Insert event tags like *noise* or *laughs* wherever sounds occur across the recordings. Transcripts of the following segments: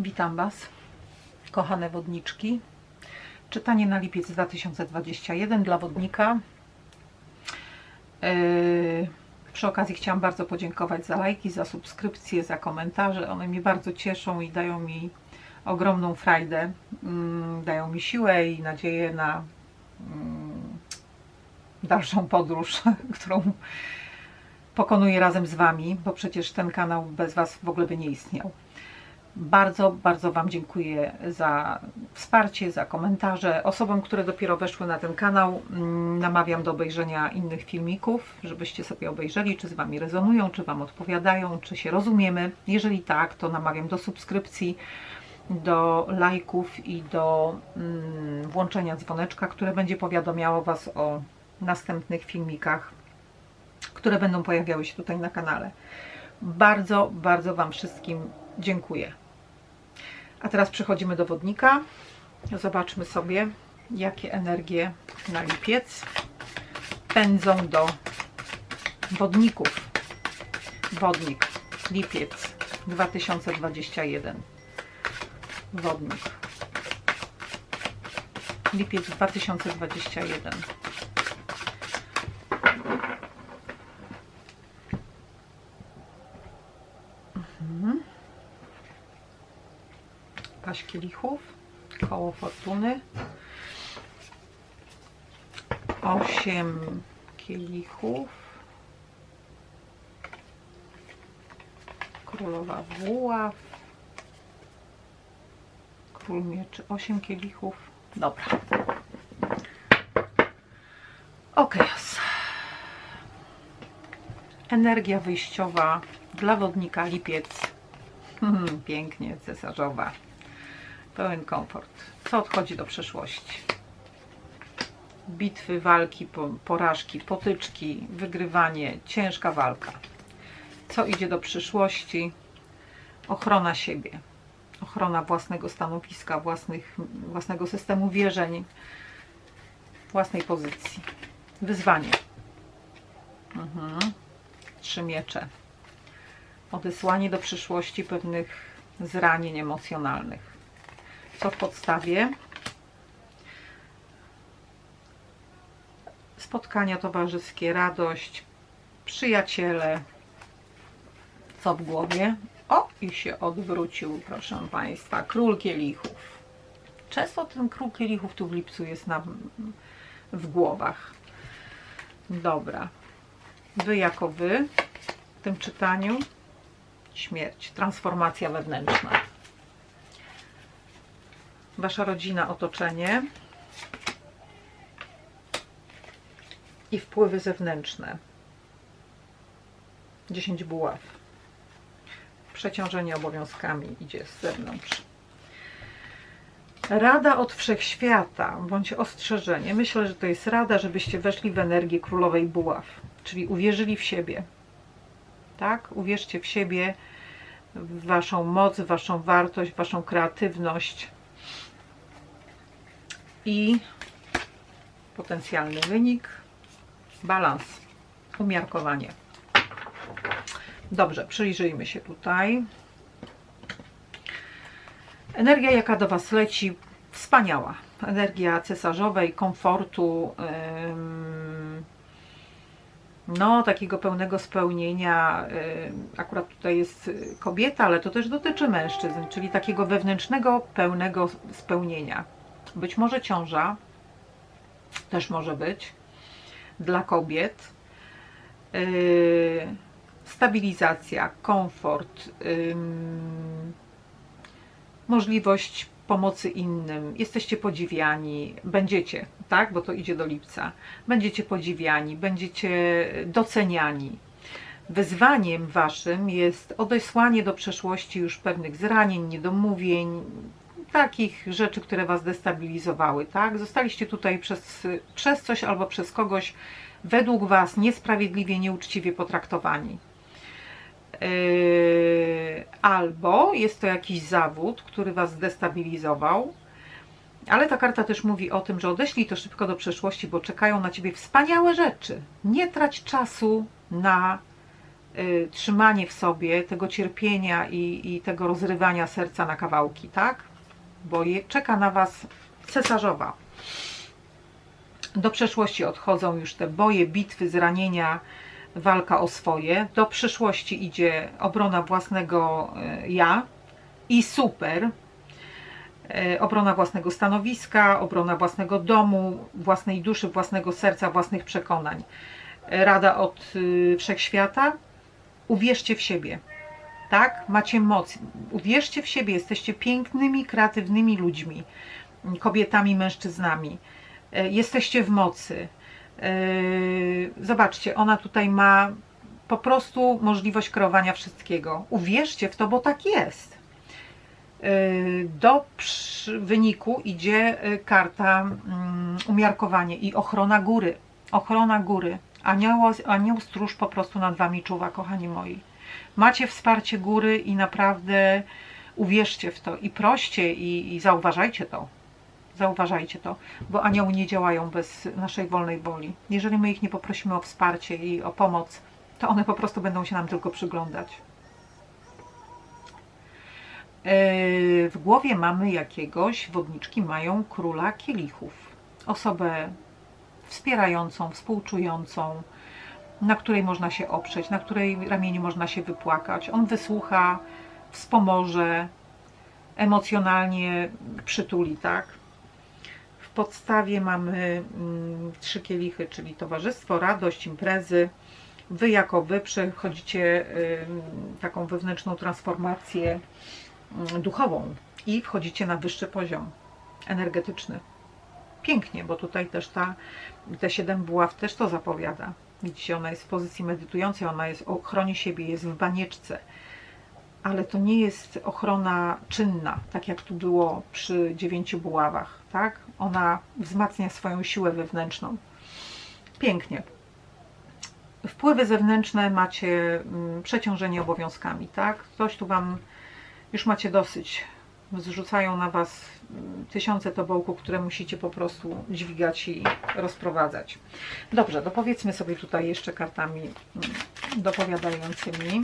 Witam Was, kochane wodniczki. Czytanie na lipiec 2021 dla wodnika. Yy, Przy okazji chciałam bardzo podziękować za lajki, za subskrypcje, za komentarze. One mnie bardzo cieszą i dają mi ogromną frajdę. Mm, Dają mi siłę i nadzieję na mm, dalszą podróż, *laughs* którą pokonuję razem z Wami, bo przecież ten kanał bez Was w ogóle by nie istniał. Bardzo, bardzo Wam dziękuję za wsparcie, za komentarze. Osobom, które dopiero weszły na ten kanał, mm, namawiam do obejrzenia innych filmików, żebyście sobie obejrzeli, czy z Wami rezonują, czy Wam odpowiadają, czy się rozumiemy. Jeżeli tak, to namawiam do subskrypcji, do lajków i do mm, włączenia dzwoneczka, które będzie powiadamiało Was o następnych filmikach, które będą pojawiały się tutaj na kanale. Bardzo, bardzo Wam wszystkim dziękuję. A teraz przechodzimy do wodnika. Zobaczmy sobie, jakie energie na lipiec pędzą do wodników. Wodnik, lipiec 2021. Wodnik. Lipiec 2021. paść kielichów, koło fortuny, 8 kielichów, królowa buław, król mieczy, 8 kielichów, dobra. Ok, energia wyjściowa dla wodnika lipiec, *laughs* pięknie, cesarzowa pełen komfort. Co odchodzi do przeszłości? Bitwy, walki, po- porażki, potyczki, wygrywanie, ciężka walka. Co idzie do przyszłości? Ochrona siebie, ochrona własnego stanowiska, własnych, własnego systemu wierzeń, własnej pozycji. Wyzwanie. Mhm. Trzy miecze. Odesłanie do przyszłości pewnych zranień emocjonalnych co w podstawie. Spotkania towarzyskie, radość, przyjaciele. Co w głowie? O, i się odwrócił, proszę Państwa, król kielichów. Często ten król kielichów tu w lipcu jest na, w głowach. Dobra. Wy jako wy w tym czytaniu śmierć, transformacja wewnętrzna wasza rodzina, otoczenie i wpływy zewnętrzne. 10 buław. Przeciążenie obowiązkami idzie z zewnątrz. Rada od wszechświata, bądź ostrzeżenie. Myślę, że to jest rada, żebyście weszli w energię królowej buław, czyli uwierzyli w siebie. Tak? Uwierzcie w siebie, w waszą moc, w waszą wartość, w waszą kreatywność i potencjalny wynik, balans, umiarkowanie. Dobrze, przyjrzyjmy się tutaj. Energia, jaka do Was leci, wspaniała. Energia cesarzowej, komfortu, no, takiego pełnego spełnienia. Akurat tutaj jest kobieta, ale to też dotyczy mężczyzn, czyli takiego wewnętrznego, pełnego spełnienia. Być może ciąża też może być dla kobiet. Yy, stabilizacja, komfort, ym, możliwość pomocy innym. Jesteście podziwiani, będziecie, tak? Bo to idzie do lipca. Będziecie podziwiani, będziecie doceniani. Wyzwaniem waszym jest odesłanie do przeszłości już pewnych zranień, niedomówień, takich rzeczy, które was destabilizowały, tak? Zostaliście tutaj przez, przez coś albo przez kogoś według was niesprawiedliwie, nieuczciwie potraktowani. Yy, albo jest to jakiś zawód, który was zdestabilizował, ale ta karta też mówi o tym, że odeślij to szybko do przeszłości, bo czekają na ciebie wspaniałe rzeczy. Nie trać czasu na y, trzymanie w sobie tego cierpienia i, i tego rozrywania serca na kawałki, tak? Bo je, czeka na Was cesarzowa. Do przeszłości odchodzą już te boje, bitwy, zranienia, walka o swoje. Do przyszłości idzie obrona własnego y, ja i super. Y, Obrona własnego stanowiska, obrona własnego domu, własnej duszy, własnego serca, własnych przekonań. Y, Rada od wszechświata. Uwierzcie w siebie. Tak? Macie moc. Uwierzcie w siebie. Jesteście pięknymi, kreatywnymi ludźmi, kobietami, mężczyznami. Y, Jesteście w mocy. Yy, Zobaczcie, ona tutaj ma po prostu możliwość kreowania wszystkiego. Uwierzcie w to, bo tak jest. Yy, Do wyniku idzie karta mm, umiarkowanie i ochrona góry. Ochrona góry. Anioł, anioł stróż po prostu nad wami czuwa, kochani moi. Macie wsparcie góry i naprawdę uwierzcie w to i proście i, i zauważajcie to. Zauważajcie to, bo anioły nie działają bez naszej wolnej woli. Jeżeli my ich nie poprosimy o wsparcie i o pomoc, to one po prostu będą się nam tylko przyglądać. Yy, W głowie mamy jakiegoś, wodniczki mają króla kielichów. Osobę wspierającą, współczującą, na której można się oprzeć, na której ramieniu można się wypłakać. On wysłucha, wspomoże, emocjonalnie przytuli, tak? W podstawie mamy mm, trzy kielichy, czyli towarzystwo, radość, imprezy. Wy jako wy przechodzicie ym, taką wewnętrzną transformację mm, duchową i wchodzicie na wyższy poziom energetyczny. Pięknie, bo tutaj też ta, te siedem buław też to zapowiada. Widzicie, ona jest w pozycji medytującej, ona jest o ochronie siebie, jest w banieczce. Ale to nie jest ochrona czynna, tak jak tu było przy dziewięciu buławach, tak? Ona wzmacnia swoją siłę wewnętrzną. Pięknie. Wpływy zewnętrzne macie mm, przeciążenie obowiązkami, tak? Coś tu Wam już macie dosyć. Zrzucają na Was tysiące tobołków, które musicie po prostu dźwigać i rozprowadzać. Dobrze, dopowiedzmy sobie tutaj jeszcze kartami mm, dopowiadającymi,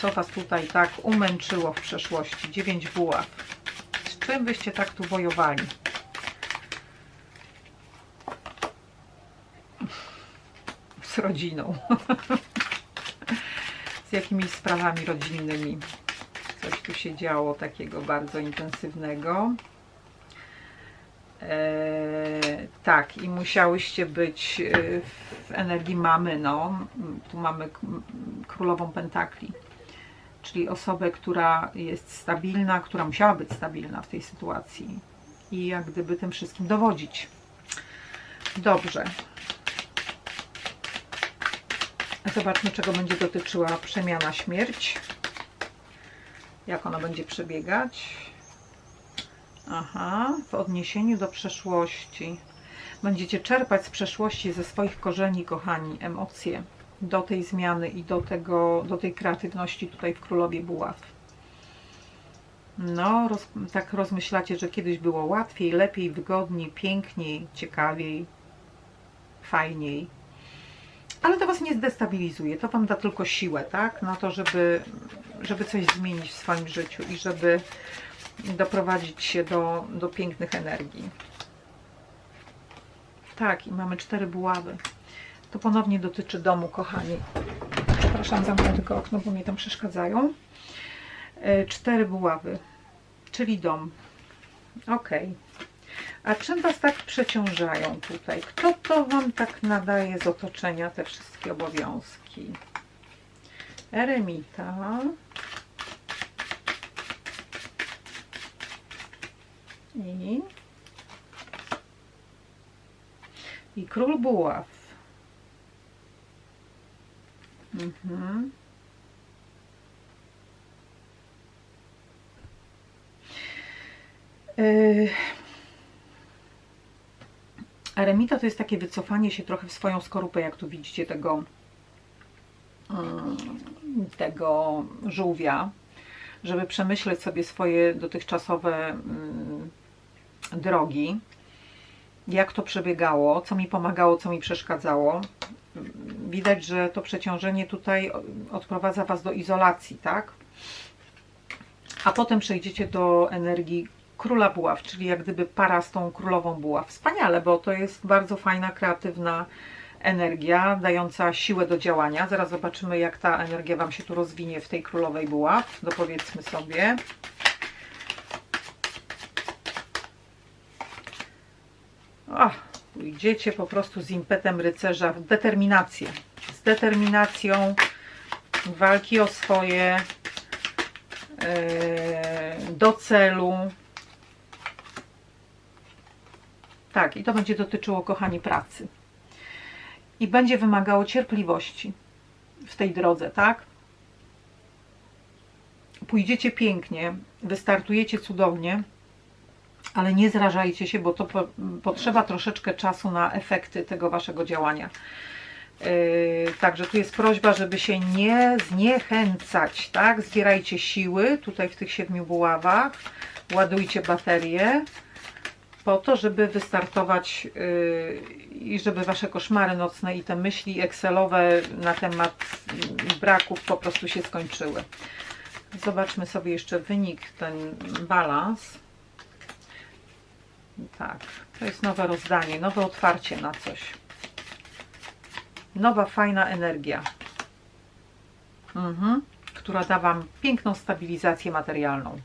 co Was tutaj tak umęczyło w przeszłości. Dziewięć buław. Z czym byście tak tu wojowali? *laughs* Z rodziną. *laughs* Z jakimiś sprawami rodzinnymi. Coś tu się działo takiego bardzo intensywnego. Eee, tak, i musiałyście być e, w energii mamy, no. Tu mamy królową pentakli, czyli osobę, która jest stabilna, która musiała być stabilna w tej sytuacji i jak gdyby tym wszystkim dowodzić. Dobrze. Zobaczmy, czego będzie dotyczyła przemiana śmierć. Jak ona będzie przebiegać. Aha, w odniesieniu do przeszłości. Będziecie czerpać z przeszłości, ze swoich korzeni, kochani, emocje do tej zmiany i do, tego, do tej kreatywności tutaj w Królowie Buław. No, roz, tak rozmyślacie, że kiedyś było łatwiej, lepiej, wygodniej, piękniej, ciekawiej, fajniej. Ale to Was nie zdestabilizuje, to Wam da tylko siłę, tak? Na to, żeby, żeby coś zmienić w swoim życiu i żeby doprowadzić się do, do pięknych energii. Tak, i mamy cztery buławy. To ponownie dotyczy domu, kochani. Przepraszam, zamknę tylko okno, bo mnie tam przeszkadzają. E, Cztery buławy, czyli dom. Ok. A czym Was tak przeciążają tutaj? Kto to Wam tak nadaje z otoczenia te wszystkie obowiązki? Eremita. I, I król buław. Mhm. Yy. Eremita to jest takie wycofanie się trochę w swoją skorupę, jak tu widzicie tego, mm, tego żółwia, żeby przemyśleć sobie swoje dotychczasowe mm, drogi, jak to przebiegało, co mi pomagało, co mi przeszkadzało, widać, że to przeciążenie tutaj odprowadza Was do izolacji, tak? A potem przejdziecie do energii króla buław, czyli jak gdyby para z tą królową buław. Wspaniale, bo to jest bardzo fajna, kreatywna energia, dająca siłę do działania. Zaraz zobaczymy, jak ta energia Wam się tu rozwinie w tej królowej buław. Dopowiedzmy sobie. Ach, idziecie po prostu z impetem rycerza w determinację. Z determinacją walki o swoje, yy, do celu. Tak, i to będzie dotyczyło, kochani, pracy. I będzie wymagało cierpliwości w tej drodze, tak? Pójdziecie pięknie, wystartujecie cudownie, ale nie zrażajcie się, bo to po, potrzeba troszeczkę czasu na efekty tego waszego działania. Yy, także tu jest prośba, żeby się nie zniechęcać, tak? Zbierajcie siły tutaj w tych siedmiu buławach, ładujcie baterie po to, żeby wystartować yy, i żeby wasze koszmary nocne i te myśli excelowe na temat braków po prostu się skończyły. Zobaczmy sobie jeszcze wynik, ten balans. Tak, to jest nowe rozdanie, nowe otwarcie na coś. Nowa, fajna energia, mhm. która da Wam piękną stabilizację materialną.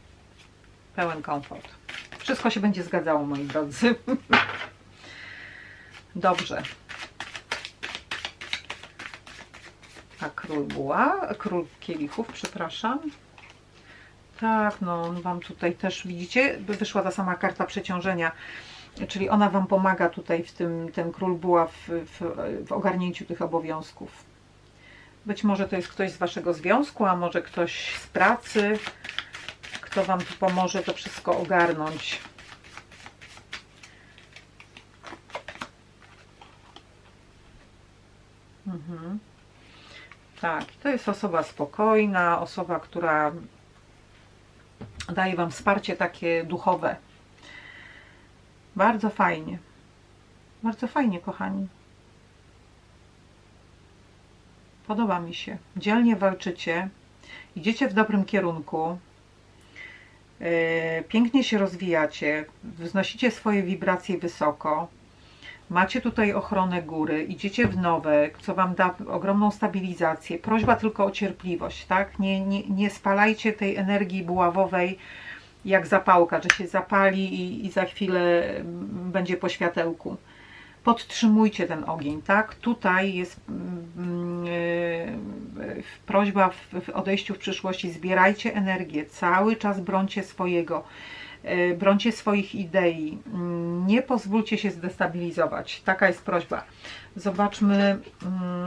Pełen komfort. Wszystko się będzie zgadzało, moi drodzy. *laughs* Dobrze. A król buła, król kielichów, przepraszam. Tak, no Wam tutaj też, widzicie, wyszła ta sama karta przeciążenia, czyli ona Wam pomaga tutaj w tym, ten król buła w, w, w ogarnięciu tych obowiązków. Być może to jest ktoś z Waszego związku, a może ktoś z pracy, kto Wam tu pomoże to wszystko ogarnąć. Mhm. Tak, to jest osoba spokojna, osoba, która daje Wam wsparcie takie duchowe. Bardzo fajnie. Bardzo fajnie, kochani. Podoba mi się. Dzielnie walczycie. Idziecie w dobrym kierunku. Yy, pięknie się rozwijacie. Wznosicie swoje wibracje wysoko. Macie tutaj ochronę góry, idziecie w nowe, co Wam da ogromną stabilizację. Prośba tylko o cierpliwość, tak? Nie, nie, nie spalajcie tej energii buławowej jak zapałka, że się zapali i, i za chwilę będzie po światełku. Podtrzymujcie ten ogień, tak? Tutaj jest yy, prośba w, w odejściu w przyszłości, zbierajcie energię, cały czas brońcie swojego. E, brońcie swoich idei, mm, nie pozwólcie się zdestabilizować. Taka jest prośba. Zobaczmy, mm,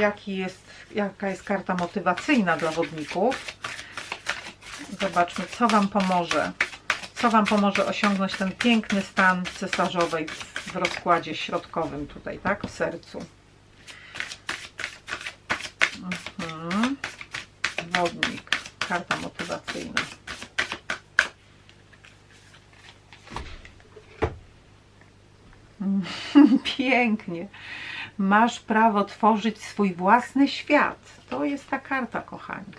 jaki jest, jaka jest karta motywacyjna dla wodników. Zobaczmy, co Wam pomoże. Co Wam pomoże osiągnąć ten piękny stan cesarzowej w rozkładzie środkowym tutaj, tak? W sercu. Mhm. Wodnik. Karta motywacyjna. *laughs* Pięknie. Masz prawo tworzyć swój własny świat. To jest ta karta, kochani.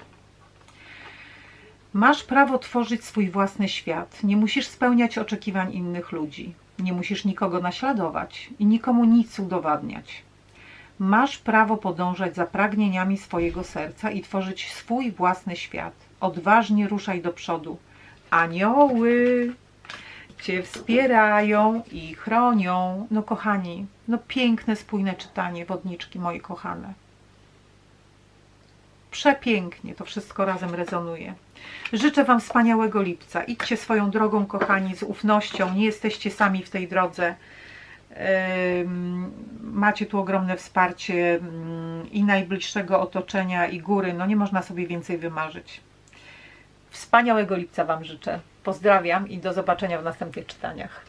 Masz prawo tworzyć swój własny świat. Nie musisz spełniać oczekiwań innych ludzi. Nie musisz nikogo naśladować i nikomu nic udowadniać. Masz prawo podążać za pragnieniami swojego serca i tworzyć swój własny świat. Odważnie ruszaj do przodu. Anioły Cię wspierają i chronią. No kochani, no piękne, spójne czytanie, wodniczki moje kochane. Przepięknie to wszystko razem rezonuje. Życzę Wam wspaniałego lipca. Idźcie swoją drogą, kochani, z ufnością. Nie jesteście sami w tej drodze. Macie tu ogromne wsparcie i najbliższego otoczenia, i góry. No nie można sobie więcej wymarzyć. Wspaniałego lipca Wam życzę. Pozdrawiam i do zobaczenia w następnych czytaniach.